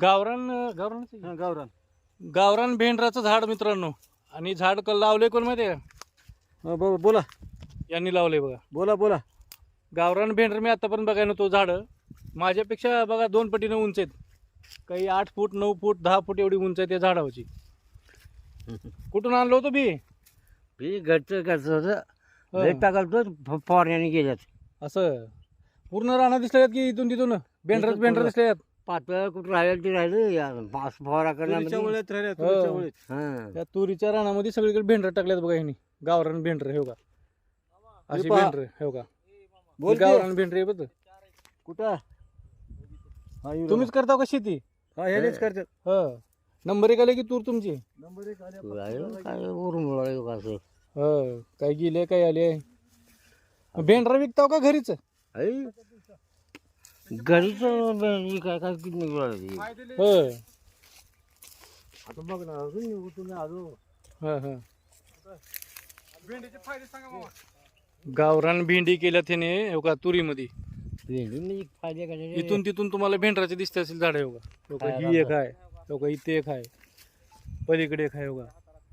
गावरान गावरान हा, गावरान. गावरान भेंडराचं झाड मित्रांनो. आणि झाड क- लावले कोण माहिती आहे? हा, बो- बोला. यांनी लावले बघा. बोला बोला. गावरान भेंडर मी आतापर्यंत बघाय नव्हतो झाडं. माझ्यापेक्षा बघा दोन पटीनं उंच आहेत. काही आठ फूट नऊ फूट दहा फूट एवढी उंच आहे त्या झाडावरची. कुठून आणलं होतं बी? मी घरचं घरचं होतं हं. लय टाकलं तो फवारण्याने गेल्यात. असं. पूर्ण राणा दिसले की इथून तिथून? भेंडरच भेंडर पूर्ण. पातळ कुठं राहिलं ते राहिलं या पास फवारा तुरीच्या वळ्यात राहिल्या हो. तुरीच्या वळ्यात. हां. त्या तुरीच्या रानामध्ये सगळीकडे भेंडर टाकल्यात बघा ह्यांनी. गावरान भेंडर हे बघा. अशी हे पहा. भेंडर हे बघा. बोल ही की. गावरान भेंडर आहे बघ. कुठं? हा, तुम्हीच करता का शेती. हा ह्यानेच करतात. ह. नंबर एक आले की तूर तुमची? नंबर एक आल्या. तू राहिलं काय वरून बोलायला असं. ह काय गेले काय आले? भेंडरा विकताव का घरीच? आई घरीच बे- काय काय किती नाही बोलायला ह आता बघ ना अजून येऊ तुम्ही अजून. ह ह. गावरान भेंडी केल्या त्याने हो का तुरीमध्ये. भेंडी म्हणजे फायदे काय इथून तिथून तुम्हाला भेंडराचे दिसते असेल झाड हो का? हो का ही एक आहे हो का इथे एक आहे. पलीकडे एक आहे हो का?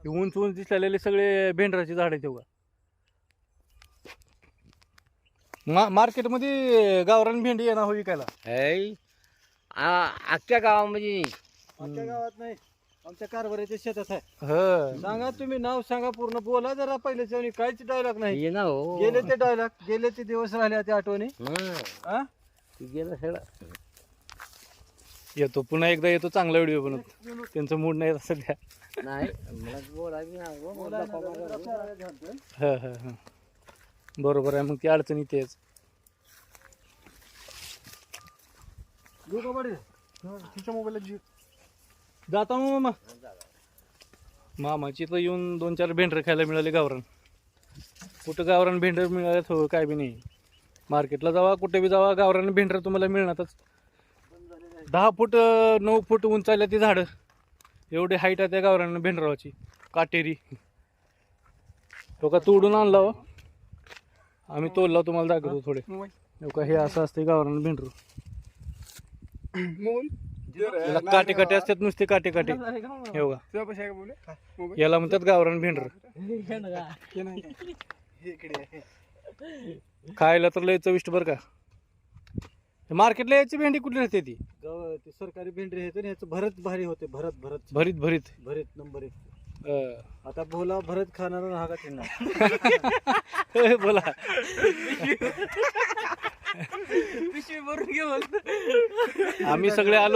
हे उंच उंच दिसलेले सगळे भेंडराचे झाड आहेत हो का? मा मार्केटमध्ये गावरान भेंडी येणार हो विकायला. ऐ आ- अख्ख्या गावामध्ये. आमच्या गावात नाही आमच्या कारभाराच्या शेतात आहे. ह. सांगा तुम्ही नाव सांगा पूर्ण बोला जरा पहिले जेवणी काहीच डायलॉग नाही. ये ना हो. गेले ते डायलॉग गेले ते दिवस राहिले त्या आठवणी. हं. हा ते गेलं सगळं. येतो पुन्हा एकदा येतो चांगला व्हिडिओ बनवतो. त्यांचं मूड नाही सध्या. नाही मला बोलायचं नाही हो, बोलला पाहिजे. ह ह ह. बरोबर आहे मग ती अडचणी तेच तुमच्या मोबाईलला जी जाता मग मामा. मामाची तर येऊन दोन चार भेंडर खायला मिळाले गावरान. कुठं गावरान भेंडर मिळाले हो काय बी नाही. मार्केटला जावा कुठे बी जावा गावरान भेंडर तुम्हाला मिळणारच. दहा फूट नऊ फूट उंचायला ती झाडं. एवढी हाईट आहे त्या गावरान भेंडरावाची. काटेरी. तो का तोडून आणला हो. आम्ही तोडला तुम्हाला दाखवतो थोडे. हो का? हे असं असते गावरान भेंडरू. याला काटे काटे असतात नुसते काटे काटे हे बघा. याला म्हणतात गावरान भेंडर. खायला तर लय चविष्ट बरं का. मार्केटला याची भेंडी कुठली राहते ती? गाव ते सरकारी तर ह्याचं भरत भारी होते भरत भरत. भरीत भरीत. भरीत नंबर एक. आता बोला भरत खाणार हा का त्यांना? हे बोला आम्ही सगळे आलो.